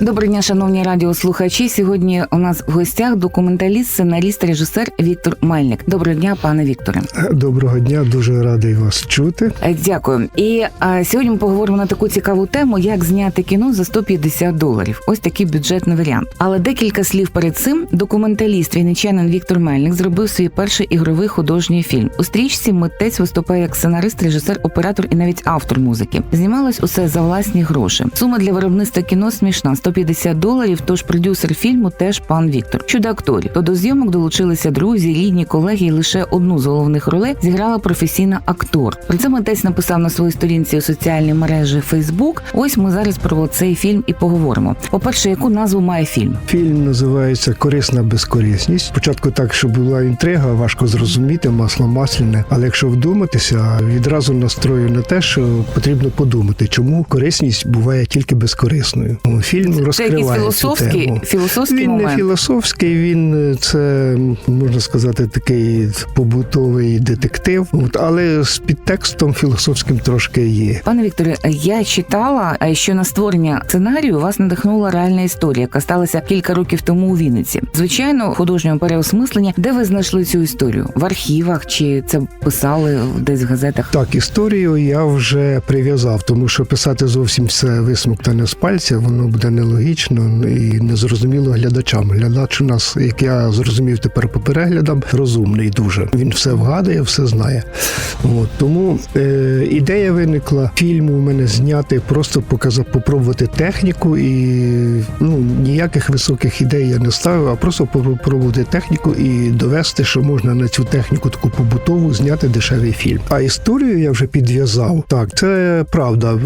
Доброго дня, шановні радіослухачі. Сьогодні у нас в гостях документаліст, сценаріст, режисер Віктор Мельник. Доброго дня, пане Вікторе. Доброго дня, дуже радий вас чути. Е, Дякую. І а, сьогодні ми поговоримо на таку цікаву тему, як зняти кіно за 150 доларів. Ось такий бюджетний варіант. Але декілька слів перед цим документаліст вінничанин Віктор Мельник зробив свій перший ігровий художній фільм. У стрічці митець виступає як сценарист, режисер, оператор і навіть автор музики. Знімалось усе за власні гроші. Сума для виробництва кіно смішна 150 доларів. Тож продюсер фільму теж пан Віктор. Щодо акторів, то до зйомок долучилися друзі, рідні, колеги. і Лише одну з головних ролей зіграла професійна актор. Про це митець написав на своїй сторінці у соціальній мережі Facebook. Ось ми зараз про цей фільм і поговоримо. По перше, яку назву має фільм? Фільм називається Корисна безкорисність. Спочатку так, щоб була інтрига, важко зрозуміти, масло масляне. Але якщо вдуматися, відразу настрою на те, що потрібно подумати, чому корисність буває тільки безкорисною. Ну, Фільм Це розкриває якийсь цю філософський, тему. філософський Він не філософський, він е, це можна сказати такий побутовий детектив, от але з підтекстом філософським трошки є. Пане Вікторе, я читала, е, що на створення сценарію вас надихнула реальна історія, яка сталася кілька років тому у Вінниці. Звичайно, в художньому переосмисленні. Де ви знайшли цю історію? В архівах чи це писали десь в газетах? Так, історію я вже прив'язав, тому що писати зовсім все висмоктане з пальця, воно буде нелогічно і незрозуміло глядачам. Глядач у нас, як я зрозумів тепер по переглядам, розумний дуже. Він все вгадує, все знає. От тому е, ідея виникла фільму у мене зняти, просто показати, попробувати техніку і ну ніяких високих ідей я не ставив, а просто попробувати техніку і довести, що можна на цю техніку таку побутову зняти дешевий фільм. А історію я вже підв'язав. Так, це правда е,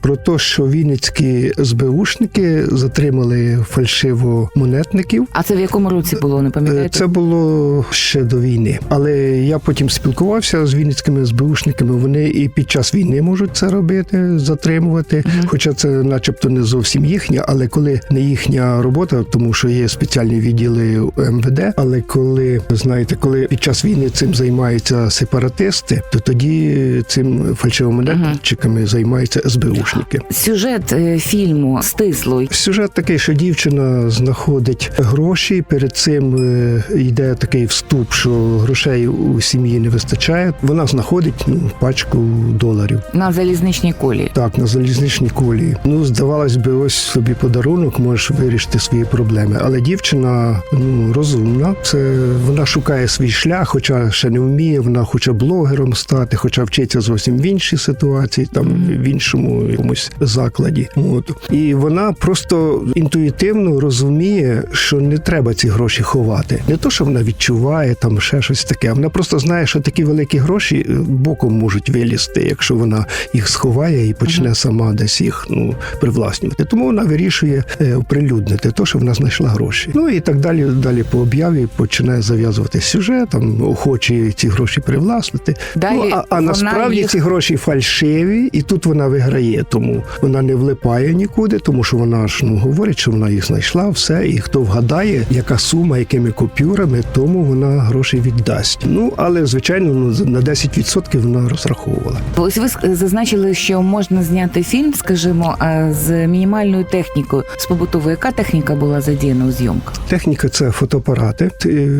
про те, що вінницькі СБУшники затримали фальшиво монетників. А це в якому році було? Не Е, пам'ятаєте? Це було ще до війни, але я потім спілкувався з вінницькими СБУшниками. Вони і під час війни можуть це робити, затримувати. Хоча це, начебто, не зовсім їхня, але коли не їхня робота, тому що є спеціальні відділи МВД. Але коли знаєте, коли під час війни цим займаються сепаратисти, то тоді цим фальшивомонетчиками займаються СБУшники. Сюжет е, фільму стисло. Сюжет такий, що дівчина знаходить гроші. Перед цим е, йде такий вступ, що грошей у сім'ї не вистачає. Вона знаходить ну, пачку доларів. на залізничній колії. Так, на залізничній колії. Ну, здавалось би, ось собі подарунок, можеш вирішити свої проблеми. Але дівчина ну розумна. Це вона шукає свій шлях, хоча ще не вміє. Вона хоче блогером стати, хоча вчиться зовсім в іншій ситуації, там в іншому якомусь закладі. От і вона просто інтуїтивно розуміє, що не треба ці гроші ховати. Не то, що вона відчуває там ще щось таке. Вона просто знає, що такі великі гроші е, боком можуть вилізти, якщо вона їх сховає і почне сама десь їх ну привласнювати. Тому вона вирішує е, оприлюднити то, що вона знайшла гроші. Ну і так далі. Далі по об'яві починає зав'язувати сюжет, там охочі ці гроші привласнити. Далі ну, а, а насправді їх- ці гроші фальшиві, і тут вона виграє. Тому вона не влипає нікуди, тому що вона ж ну говорить, що вона їх знайшла, все. І хто вгадає, яка сума, якими купюрами, тому вона гроші віддасть. Ну але звичайно, ну на 10% вона розраховувала. Ось ви зазначили, що можна зняти фільм, скажімо, е, з мінімальною технікою з побутовою. Яка техніка була задіяна у зйомках? Техніка це фотоапарати.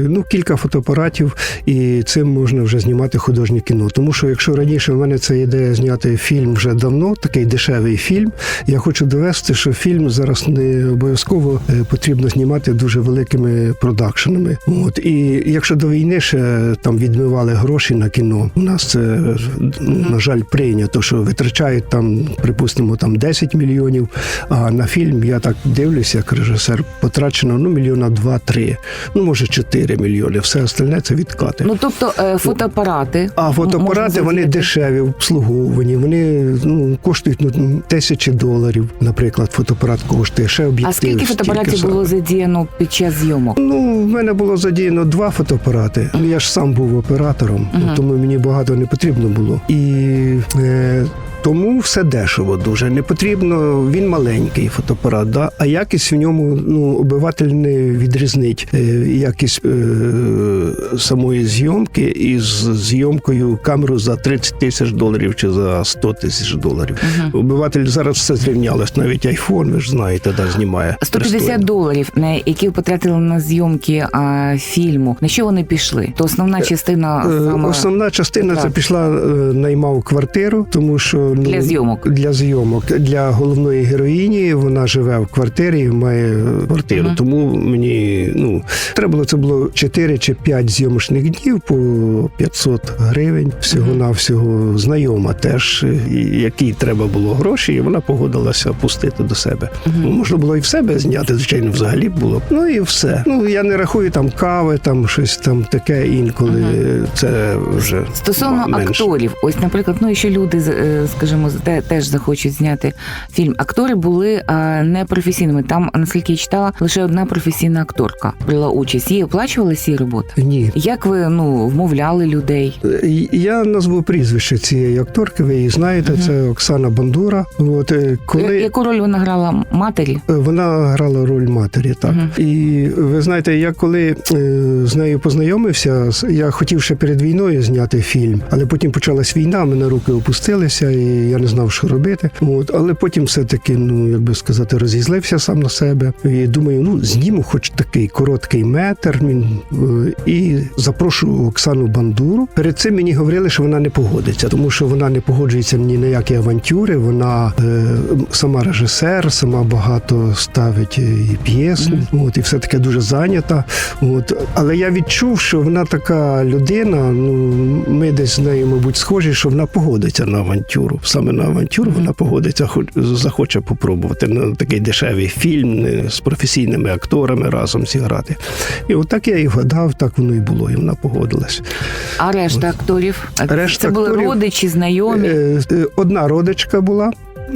Ну, кілька фотоапаратів, і цим можна вже знімати художнє кіно. Тому що якщо раніше в мене це ідея зняти фільм вже давно, такий дешевий фільм. Я хочу довести, що фільм зараз не обов'язково е, потрібно знімати дуже великими продакшенами. От і якщо до війни ще там відмивали гроші на кіно, у нас це на жаль прийнято, що витрачають там, припустимо, там 10 мільйонів. А на фільм я так дивлюся, як режисер, потрачено ну мільйона два-три, ну може 4 мільйони. Все остальне це відкати. Ну тобто е, фотоапарати. А фотоапарати вони дешеві, обслуговувані. Вони ну коштують ну тисячі доларів. Наприклад, фотоапарат коштує ще об'єктив. А скільки фотоапаратів було задіяно під час зйомок? Ну, в мене було задіяно два фотоапарати. Я ж сам був оператором, Мгм. тому мені багато не потрібно було. І е, Тому все дешево дуже. Не потрібно, він маленький фотоапарат, да? а якість в ньому ну, обиватель не відрізнить е, якість е, самої зйомки із зйомкою камеру за 30 тисяч доларів чи за 100 тисяч доларів. Обиватель зараз все зрівнялось, навіть айфон, ви ж знаєте, да, знімає. 150 пристойно. доларів, на які ви потратили на зйомки а, фільму. На що вони пішли? То основна частина Е, саме Основна частина це пішла е, наймав квартиру, тому що ну, Для зйомок. Для зйомок для головної героїні вона живе в квартирі, має квартиру. Мгм. Тому мені ну треба було це було 4 чи 5 зйомочних днів по 500 гривень. Всього на всього знайома теж, якій треба було гроші, і вона погодилася пустити до себе. Ну, можна було і в себе зняти, звичайно, взагалі було. б. Ну і все. Ну я не рахую там кави, там щось там таке інколи. Це вже Стосовно менше. акторів, ось, наприклад, ну якщо люди, з- е, скажімо, теж захочуть зняти фільм, актори були а, непрофесійними. Там, наскільки я читала, лише одна професійна акторка брала участь. Їй оплачували ці роботи. Ні. Як ви ну вмовляли людей? Е, Я назву прізвище цієї акторки, ви її знаєте, це Оксана Бандура. От е, коли Яку роль вона грала матері? Е, Вона грала роль матері, так. Мгм. І ви знаєте, я коли е, з нею познайомився, я хотів ще перед війною зняти фільм, але потім почалась війна, мене руки опустилися, і я не знав, що робити. От, але потім все-таки, ну як би сказати, розізлився сам на себе. І думаю, ну зніму хоч такий короткий метр. І запрошу Оксану Бандуру. Перед цим мені говорили, що вона не погодиться, тому що вона не погоджується ні на які авантюри. Вона е, сама режисер, сама багато ставить е, і п'єс. От і все таке дуже зайнята. От, але я відчув, що вона така людина. Ну ми десь з нею, мабуть, схожі, що вона погодиться на авантюру. Саме на авантюру вона погодиться, хоч захоче попробувати на такий дешевий фільм з професійними акторами разом зіграти. І отак я і гадав, так воно і було, і вона погодилась. А решта акторів? Решта Це були акторів- родичі, знайомі. Е, е, Одна родичка була.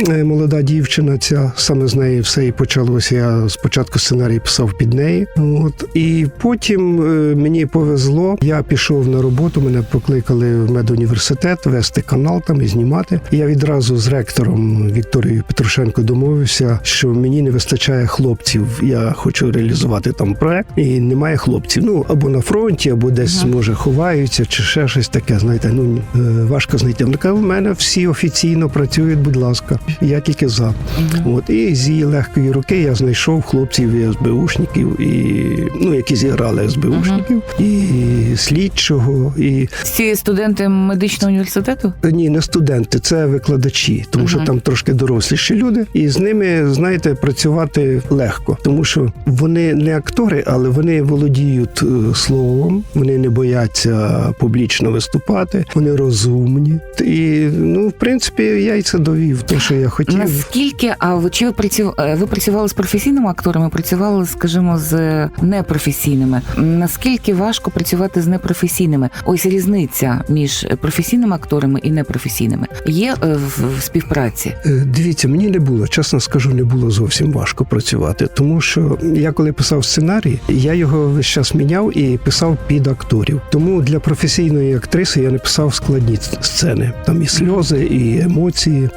Е, Молода дівчина, ця саме з неї все і почалося. Я спочатку сценарій писав під неї. От і потім е, мені повезло. Я пішов на роботу. Мене покликали в медуніверситет вести канал там і знімати. І я відразу з ректором Вікторією Петрушенко домовився, що мені не вистачає хлопців. Я хочу реалізувати там проект, і немає хлопців. Ну або на фронті, або десь може ховаються, чи ще щось таке. Знаєте, ну е, важко знайти. Вона каже, в мене всі офіційно працюють, будь ласка. Я тільки за. От і з її легкої руки я знайшов хлопців і СБУшників, і ну які зіграли СБУшників, і слідчого, і Всі студенти медичного університету? ні, не студенти, це викладачі, тому що там трошки доросліші люди, і з ними, знаєте, працювати легко, тому що вони не актори, але вони володіють е, словом, вони не бояться публічно виступати, вони розумні. І ну, в принципі, я й це довів, те, що я хотів. Наскільки а чи ви працювали, ви працювали з професійними акторами? Працювали, скажімо, з непрофесійними? Наскільки важко працювати з непрофесійними? Ось різниця між професійними акторами і непрофесійними є е, в, співпраці. Е, Дивіться, мені не було, чесно скажу, не було зовсім важко працювати, тому що я коли писав сценарій, я його весь час міняв і писав під акторів. Тому для професійної актриси я не писав складні сцени, там і сльози, і емоції.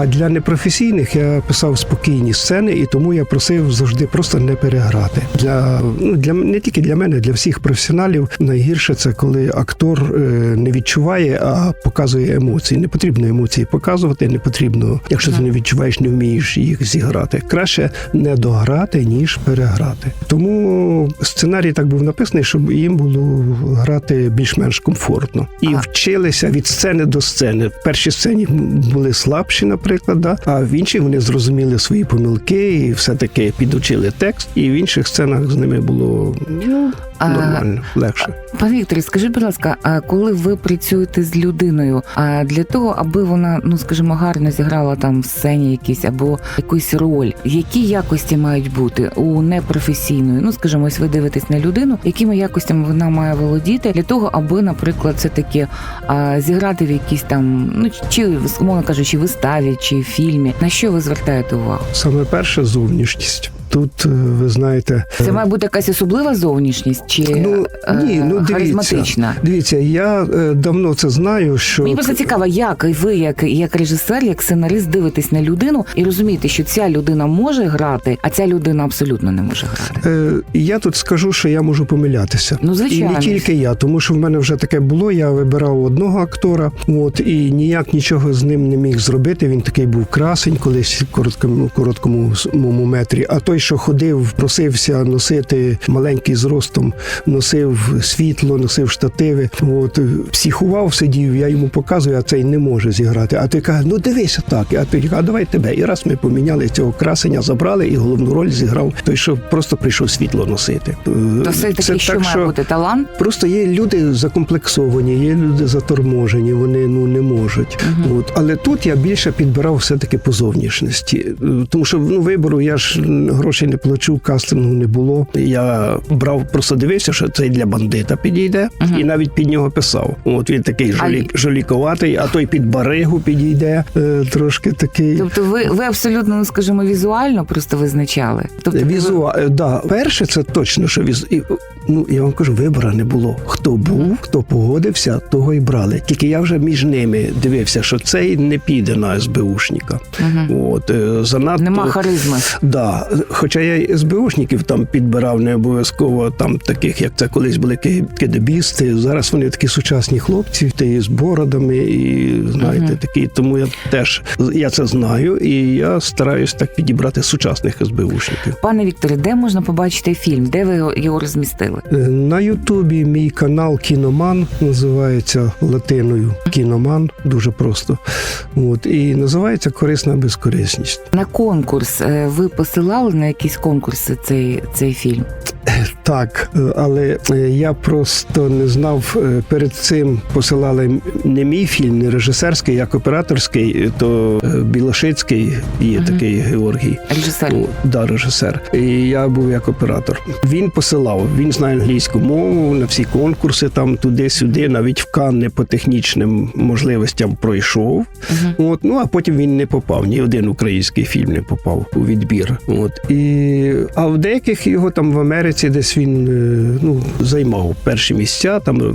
А для непрофесійних я писав спокійні сцени, і тому я просив завжди просто не переграти. Для ну для не тільки для мене, для всіх професіоналів найгірше це коли актор е, не відчуває, а показує емоції. Не потрібно емоції показувати, не потрібно, якщо ти не відчуваєш, не вмієш їх зіграти. Краще не дограти, ніж переграти. Тому сценарій так був написаний, щоб їм було грати більш-менш комфортно. І А. вчилися від сцени до сцени. В першій сцені були слабші, наприклад, да? а в іншій вони зрозуміли свої помилки і все-таки підучили текст. І в інших сценах з ними було ну, А- нормально, легше. Пане Вікторе, скажіть, будь ласка, а коли ви працюєте з людиною, а для того, аби вона, ну скажімо, гарно зіграла там в сцені якісь або якусь роль, які якості мають бути у непрофесійної? Ну скажімо, ось ви дивитесь на людину, якими якостями вона має володіти для того, аби, наприклад, все таки а, зіграти в якійсь там, ну чи умовно кажучи, виставі чи фільмі. На що ви звертаєте увагу? Саме перше зовнішність. Тут е, ви знаєте, Це має бути якась особлива зовнішність чи ну е, ні, ну дивіться, дивіться, я е, давно це знаю, що Мені просто цікаво, як і ви, як, як режисер, як сценарист, дивитесь на людину і розумієте, що ця людина може грати, а ця людина абсолютно не може грати. Е, я тут скажу, що я можу помилятися. Ну, звичайно. І не тільки я, тому що в мене вже таке було. Я вибирав одного актора, от і ніяк нічого з ним не міг зробити. Він такий був красень, колись в короткому короткому метрі. А той, що ходив, просився носити маленький зростом, носив світло, носив штативи. От психував, сидів. Я йому показую, а цей не може зіграти. А той каже: ну дивися так. А той каже, а давай тебе. І раз ми поміняли цього красення, забрали, і головну роль зіграв той, що просто прийшов світло носити. Е, То все таки, це що так, має бути талант. Просто є люди закомплексовані, є люди заторможені, вони ну не можуть. От але тут я більше підбирав все-таки по зовнішності, Е, тому що ну вибору я ж грошей не плачу, кастингу не було. Я брав, просто дивився, що цей для бандита підійде, і навіть під нього писав. От він такий жолік, жоліковатий, а той під баригу підійде, е, трошки такий. Тобто, ви, ви абсолютно, ну скажімо, візуально просто визначали. Тобто, Візуа, ви... да. Перше, це точно, що віз... ну, я вам кажу, вибору не було. Хто був, хто погодився, того і брали. Тільки я вже між ними дивився, що цей не піде на СБУшника. От, е, занадто... нема харизми. Да, хоча я і СБУшників там підбирав не обов'язково там таких, як це колись були ки- кидебісти. Зараз вони такі сучасні хлопці, та з бородами, і знаєте, такі. Тому я теж я це знаю, і я стараюсь так підібрати сучасних СБУшників. Пане Вікторе, де можна побачити фільм? Де ви його розмістили? Е, На Ютубі мій канал Кіноман називається латиною Кіноман, дуже просто. От і називається Корисна безкорисність. На конкурс е, ви посилали на якісь конкурси цей, цей фільм? Так, е, але е, я просто не знав. е, Перед цим посилали не мій фільм, не режисерський, як операторський, то Білошицький є такий Георгій. Режисер. О, да, режисер. І я був як оператор. Він посилав, він знає англійську мову на всі конкурси, там туди-сюди, навіть в Канни по технічним можливостям пройшов. От, ну а потім він не попав. Ні один український фільм не попав у відбір. От і а в деяких його там в Америці десь він е, ну займав перші місця. Там е,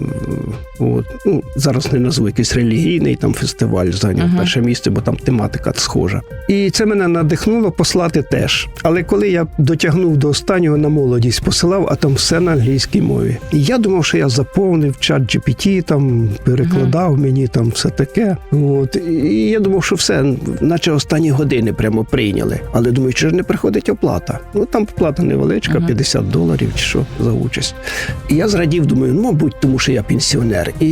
от ну зараз не назву якийсь релігійний там фестиваль зайняв перше місце, бо там тематика схожа. І це мене надихнуло послати теж. Але коли я дотягнув до останнього на молодість, посилав, а там все на англійській мові. І я думав, що я заповнив чат GPT, там перекладав мені там все таке. От і я думав, що все, наче останні години прямо прийняли. Але думаю, чи ж не приходить оплата? Ну там оплата невеличка, 50 доларів чи що за участь. І я зрадів, думаю, ну мабуть, тому що я пенсіонер і,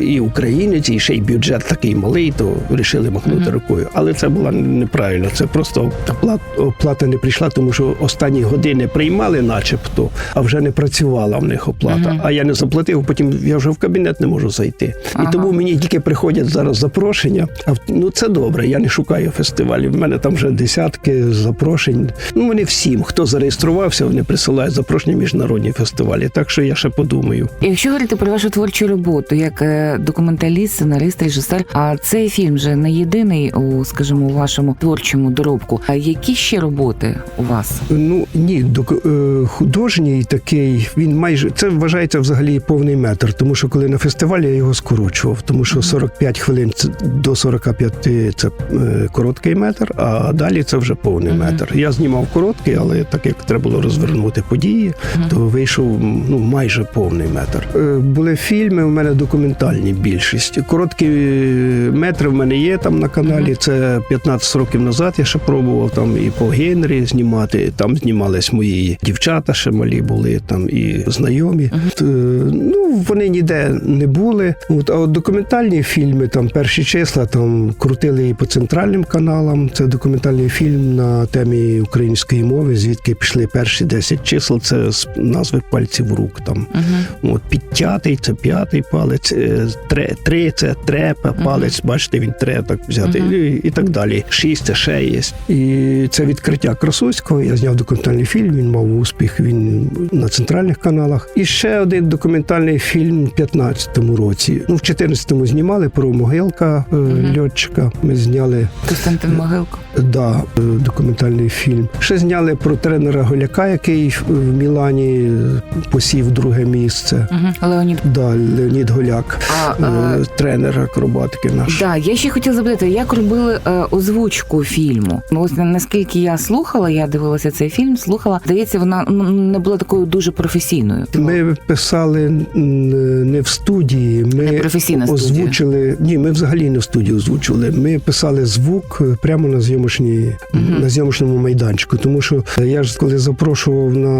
і українець, і ще й бюджет такий малий, то вирішили махнути рукою. Але це було неправильно. Це просто оплата, оплата не прийшла, тому що останні години приймали, начебто, а вже не працювала в них оплата. А я не заплатив, потім я вже в кабінет не можу зайти. Ага. І тому мені тільки приходять зараз запрошення. А ну це добре. Я не шукаю фестивалів. В мене там вже десятки запрошень. Ну вони всім, хто зареєструвався, вони присилають запрошення в міжнародні фестивалі. Так що я ще подумаю. Якщо говорити про вашу творчу роботу, як е, документаліст, сценарист, режисер, а цей фільм же не єдиний у, скажімо, у вашому творчому доробку. А які ще роботи у вас? Ну ні, док- е, художній такий, він майже це вважається взагалі повний метр, тому що коли на фестивалі я його скорочував, тому що 45 хвилин до 45 це е, короткий метр, а далі це вже повний метр. Я знімав короткий, але так як треба було розвернути події, то вийшов ну майже повний метр. Е, Були фільми, у мене документальні більшість. Короткі е, метри в мене є там на каналі. Це 15 років назад. Я ще пробував там і по Генрі знімати. Там знімались мої дівчата, ще малі були там і знайомі. Ну вони ніде не були. От а от документальні фільми, там перші числа, там крутили і по центральним каналам. Це документальний фільм на темі української мови, звідки пішли перші 10 чисел. Це назви пальців рук. Там от підтятий, це п'ятий палець, е, тре, три це трепа, палець, бачите, він тре так взяти, Мгм. і, і так далі. Шість це ще є. І це відкриття Красовського. Я зняв документальний фільм. Він мав успіх. Він на центральних каналах. І ще один документальний фільм в 15-му році. Ну, в 14-му знімали про могилка е, льотчика. Ми зняли Костянтин Могилко. Да, е, документальний фільм. Ще зняли про тренера Голяка, який в Мілані е, посів друге місце. Угу. Леонід. Да, Леонід Голяк, А, а, е, тренер акробатики наш. Да, я ще хотіла запитати, як робили е, озвучку фільму? Ну, Ось на- наскільки я слухала, я дивилася цей фільм, слухала. Здається, вона ну, не була такою дуже професійною. Ми писали не в студії. Ми Не професійна студія. озвучили. Ні, ми взагалі не в студії озвучували. Ми писали звук е, прямо на зйомочній Мгм. на зйомочному майданчику. Тому що я ж коли запрошував на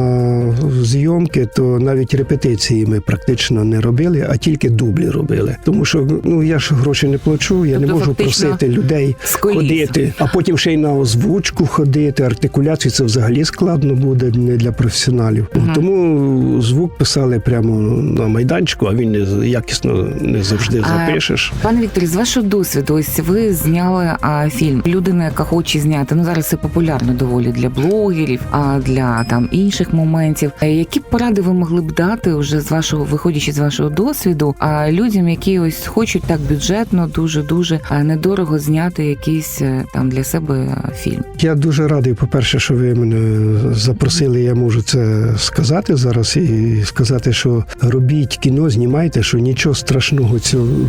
зйомки, то навіть репетиції ми практично не робили, а тільки дублі робили. Тому що ну я ж гроші не плачу, я Тобто, не можу просити людей ходити, а потім ще й на озвучку ходити. Артикуляцію це взагалі складно буде не для професіоналів. Мгм. Тому звук писали прямо на майданчику, а він не якісно не завжди А, запишеш. Пане Вікторі, з вашого досвіду, ось ви зняли а, фільм. Людина, яка хоче зняти, ну зараз це популярно доволі для блогерів, а для там інших моментів. Е, Які б поради ви могли б дати вже з вашого, виходячи з вашого досвіду, а людям, які ось хочуть так бюджетно, дуже дуже недорого зняти якийсь е, там для себе е, фільм? Я дуже радий, по-перше, що ви мене запросили. Я можу це сказати зараз і сказати, що робіть кіно, знімайте, що нічого страшного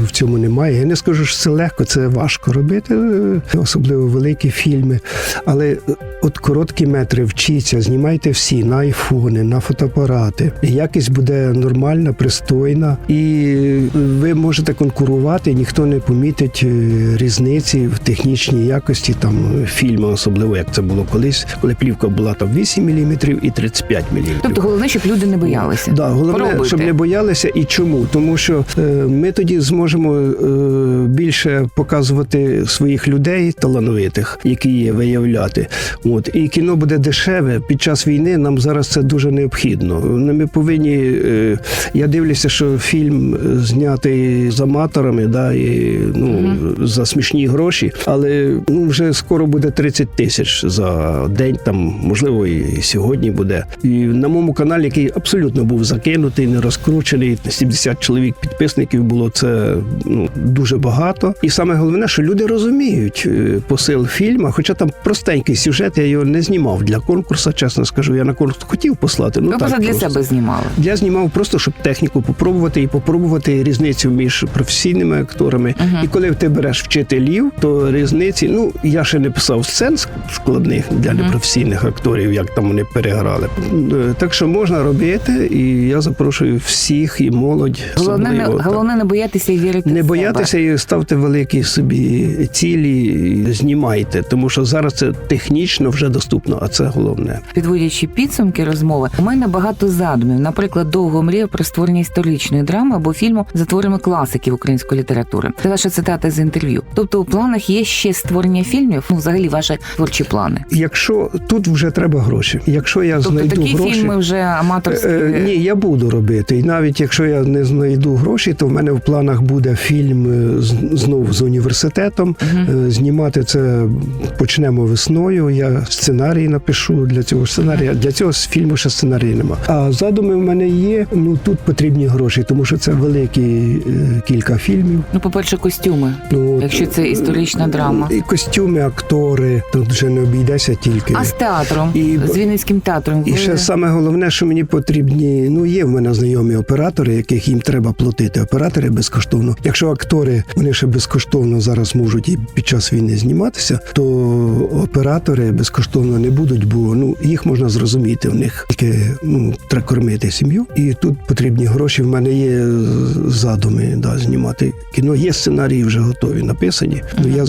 в цьому немає. Я не скажу, що це легко, це важко робити, особливо великі фільми. Але от короткі метри вчіться, знімайте всі на айфони, на фотоапарати. Якість буде нормальна, пристойна, і ви можете конкурувати. Ніхто не помітить е, різниці в технічній якості там фільму, особливо як це було колись, коли плівка була там 8 мм і 35 мм. Тобто головне, щоб люди не боялися. Да, головне, Пробуйте. щоб не боялися. І чому? Тому що е, ми тоді зможемо е, більше показувати своїх людей талановитих, які є, виявляти. От і кіно буде дешеве під час війни. Нам зараз це дуже необхідно. Ну, Ми повинні. Е, я дивлюся, що фільм знятий з аматорами, да, і ну за смішні гроші, але ну вже скоро буде 30 тисяч за день. Там можливо і сьогодні буде. І на моєму каналі, який абсолютно був закинутий, не розкручений. 70 чоловік підписників було це ну дуже багато. І саме головне, що люди розуміють е, посил фільму, хоча там простенький сюжет, я його не знімав для конкурсу, чесно скажу. Я на конкурс хотів послати. Ну ви так просто для просто. себе знімали. Я знімав просто, щоб техніку попробувати і попробувати різницю між професійними акторами. Мгм. І коли ти береш вчителів, то різниці, ну я ще не писав сцен складних для непрофесійних акторів, як там вони переграли. Е, Так що можна робити, і я запрошую всіх і молодь. Головне, не, головне не боятися і вірити. в Не себе. боятися і ставте великі собі цілі, і знімайте, тому що зараз це технічно вже доступно, а це головне. Підводячи підсумки розмови, мене багато задумів. Наприклад, довго мріяв про створення історичної драми або фільму за творами класиків української літератури. Це ваша цитата з інтерв'ю. Тобто, у планах є ще створення фільмів. Ну, взагалі, ваші творчі плани. Якщо тут вже треба гроші, якщо я Тобто знайду такі гроші, фільми вже аматорські. Е, Ні, я буду робити. І навіть якщо я не знайду гроші, то в мене в планах буде фільм е, з- знов з університетом. Е, Знімати це почнемо весною. Я сценарій напишу для цього сценарія. Для цього фільму ще сценарію нема. А задуми в мене є. Ну тут потрібні гроші, тому що це великі е, кілька фільмів. Ну, по-перше, костюми. Ну, Якщо це історична драма. І костюми, актори. Тут вже не обійдеться тільки. А з театром, І- з Вінницьким театром. І ви- ще саме головне, що мені потрібні. Ну є в мене знайомі оператори, яких їм треба платити. Оператори безкоштовно. Якщо актори вони ще безкоштовно зараз можуть і під час війни зніматися, то оператори безкоштовно не будуть, бо ну їх можна зрозуміти. В них тільки ну треба кормити сім'ю, і тут потрібні гроші. В мене є задуми да, знімати кіно. Є сценарії вже готові, написані. Ну я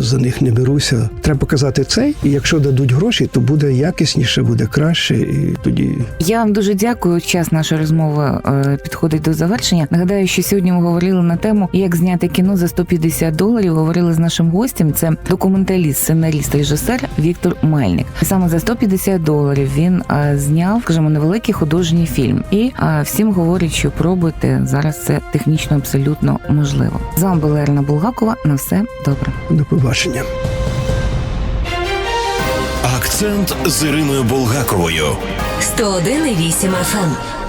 за- них не беруся. Треба показати цей, і якщо дадуть гроші, то буде якісніше, буде краще, і тоді Я вам дуже дякую. Час нашої розмови е, підходить до завершення. Нагадаю, що сьогодні ми говорили на тему, як зняти кіно за 150 доларів. Говорили з нашим гостем. Це документаліст, сценарист, режисер Віктор Мельник. Саме за 150 доларів він е, зняв, скажімо, невеликий художній фільм. І а, всім говорять, що пробуйте зараз це технічно абсолютно можливо. З вами була Ірина Булгакова. На все добре. До побачення. Акцент з Іриною Булгаковою. 101,8 FM.